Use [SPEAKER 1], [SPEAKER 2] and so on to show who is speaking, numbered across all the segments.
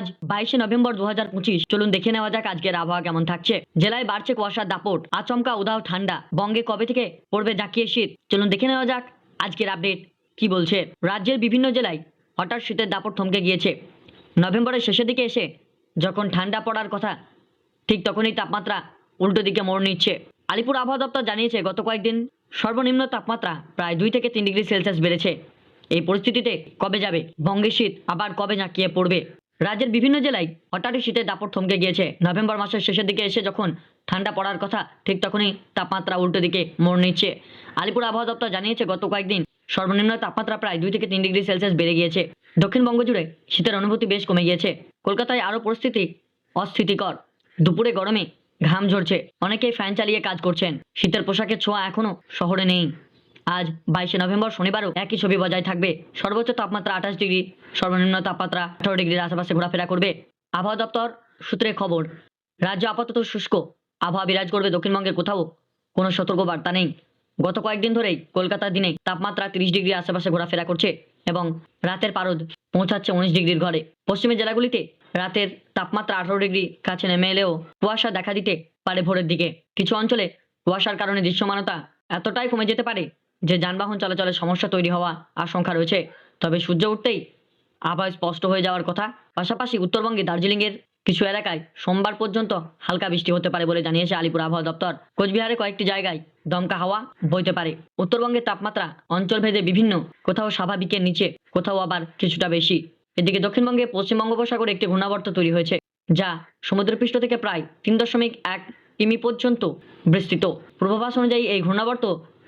[SPEAKER 1] আজ বাইশে নভেম্বর দু হাজার পঁচিশ। চলুন দেখে নেওয়া যাক আজকের আবহাওয়া কেমন থাকছে। জেলায় বাড়ছে কুয়াশার দাপট, আচমকা উদাও ঠান্ডা। বঙ্গে কবে থেকে পড়বে জাকিয়ে শীত? চলুন দেখে নেওয়া যাক আজকের আপডেট কি বলছে। রাজ্যের বিভিন্ন জেলায় হঠাৎ শীতের দাপট থমকে গিয়েছে। নভেম্বরের শেষের দিকে এসে যখন ঠান্ডা পড়ার কথা, ঠিক তখনই তাপমাত্রা উল্টো দিকে মোড় নিচ্ছে। আলিপুর আবহাওয়া দপ্তর জানিয়েছে, গত কয়েকদিন সর্বনিম্ন তাপমাত্রা প্রায় দুই থেকে তিন ডিগ্রি সেলসিয়াস বেড়েছে। এই পরিস্থিতিতে কবে যাবে বঙ্গে শীত, আবার কবে ঝাঁকিয়ে পড়বে? রাজ্যের বিভিন্ন জেলায় হঠাৎই শীতের দাপট থমকে গিয়েছে। নভেম্বর মাসের শেষের দিকে এসে যখন ঠান্ডা পড়ার কথা, ঠিক তখনই তাপমাত্রা উল্টো দিকে মোড় নিচ্ছে। আলিপুর আবহাওয়া দপ্তর জানিয়েছে, গত কয়েকদিন সর্বনিম্ন তাপমাত্রা প্রায় দুই থেকে তিন ডিগ্রি সেলসিয়াস বেড়ে গিয়েছে। দক্ষিণবঙ্গ জুড়ে শীতের অনুভূতি বেশ কমে গিয়েছে। কলকাতায় আরও পরিস্থিতি অস্থিতিকর। দুপুরে গরমে ঘাম ঝরছে। অনেকেই ফ্যান চালিয়ে কাজ করছেন। শীতের পোশাকের ছোঁয়া এখনও শহরে নেই। আজ বাইশে নভেম্বর শনিবারও একই ছবি বজায় থাকবে। সর্বোচ্চ তাপমাত্রা আঠাশ ডিগ্রি, সর্বনিম্ন তাপমাত্রা আঠারো ডিগ্রির আশেপাশে ঘোরাফেরা করবে আবহাওয়া দপ্তর সূত্রে খবর। রাজ্য আপাতত শুষ্ক, আবহাওয়া বিরাজ করবে দক্ষিণবঙ্গের কোথাও, কোনো সতর্ক বার্তা নেই। গত কয়েকদিন ধরেই কলকাতার দিনে তাপমাত্রা তিরিশ ডিগ্রি আশেপাশে ঘোরাফেরা করছে এবং রাতের পারদ পৌঁছাচ্ছে উনিশ ডিগ্রির ঘরে। পশ্চিমের জেলাগুলিতে রাতের তাপমাত্রা আঠারো ডিগ্রি কাছে নেমে এলেও কুয়াশা দেখা দিতে পারে ভোরের দিকে। কিছু অঞ্চলে কুয়াশার কারণে দৃশ্যমানতা এতটাই কমে যেতে পারে যে যানবাহন চলাচলের সমস্যা তৈরি হওয়া আশঙ্কা রয়েছে, তবে সূর্য উঠতেই আবহাওয়া স্পষ্ট হয়ে যাওয়ার কথা। পাশাপাশি উত্তরবঙ্গে দার্জিলিংয়ের কিছু এলাকায় সোমবার পর্যন্ত হালকা বৃষ্টি হতে পারে বলে জানিয়েছে আলিপুর আবহাওয়া দপ্তর। কোচবিহারে কয়েকটি জায়গায় দমকা হাওয়া বইতে পারে। উত্তরবঙ্গের তাপমাত্রা অঞ্চলভেদে বিভিন্ন, কোথাও স্বাভাবিকের নিচে, কোথাও আবার কিছুটা বেশি। এদিকে দক্ষিণবঙ্গে পশ্চিম বঙ্গোপসাগরে একটি ঘূর্ণাবর্ত তৈরি হয়েছে, যা সমুদ্রপৃষ্ঠ থেকে প্রায় তিন দশমিক এক কিমি পর্যন্ত বিস্তৃত। পূর্বাভাস অনুযায়ী এই ঘূর্ণাবর্ত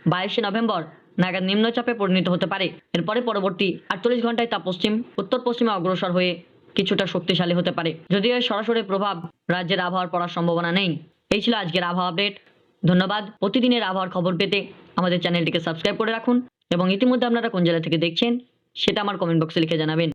[SPEAKER 1] বাইশে নভেম্বর নাগাদ নিম্নচাপে পরিণত হতে পারে। এরপরে পরবর্তী আটচল্লিশ ঘন্টায় তা পশ্চিম, উত্তর পশ্চিমে অগ্রসর হয়ে কিছুটা শক্তিশালী হতে পারে। যদিও সরাসরি প্রভাব রাজ্যের আবহাওয়ার পড়ার সম্ভাবনা নেই। এই ছিল আজকের আবহাওয়া আপডেট ধন্যবাদ। প্রতিদিনের আবহাওয়ার খবর পেতে আমাদের চ্যানেলটিকে সাবস্ক্রাইব করে রাখুন এবং ইতিমধ্যে আপনারা কোন জেলা থেকে দেখছেন সেটা আমার কমেন্ট বক্সে লিখে জানাবেন।